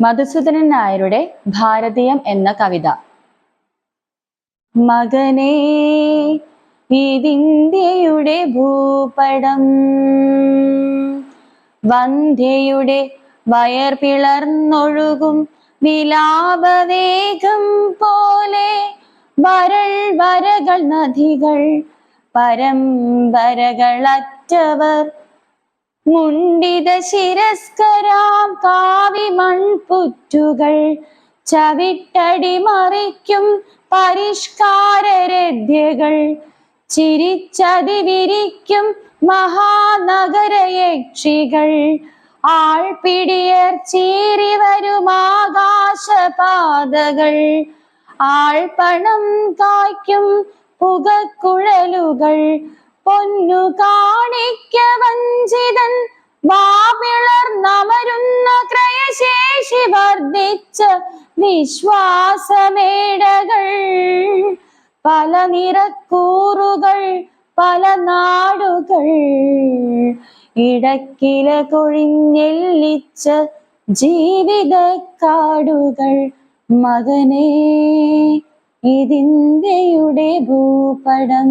മധുസൂദനൻ നായരുടെ ഭാരതീയം എന്ന കവിത. മകനേ ഇതിന്ത്യയുടെ ഭൂപടം. വന്ധ്യയുടെ വയർ പിളർന്നൊഴുകും വിലാപവേഗം പോലെ വരൾ വരകൾ നദികൾ പരമ്പരകളറ്റവർ മുണ്ടിത ശിരസ്കരാം കാവി മൺപുറ്റുകൾ ചവിട്ടടി മറിക്കും പരിഷ്കാരരഥ്യകൾ ചിരിച്ചതി മഹാനഗരയക്ഷികൾ. ആൾപിടിയർ ചീറി വരും ആൾപണം കായ്ക്കും പുകക്കുഴലുകൾ പൊന്നു കാണിക്ക വഞ്ചിതൻ വാപിളർന്നമരുന്ന ക്രയശേഷി വർദ്ധിച്ച വിശ്വാസമേടകൾ. പല നിറക്കൂറുകൾ പല നാടുകൾ. ഇടക്കില കൊഴിഞ്ഞെല്ലിച്ച ജീവിത കാടുകൾ മകനേ ഇതിന്ത്യയുടെ ഭൂപടം.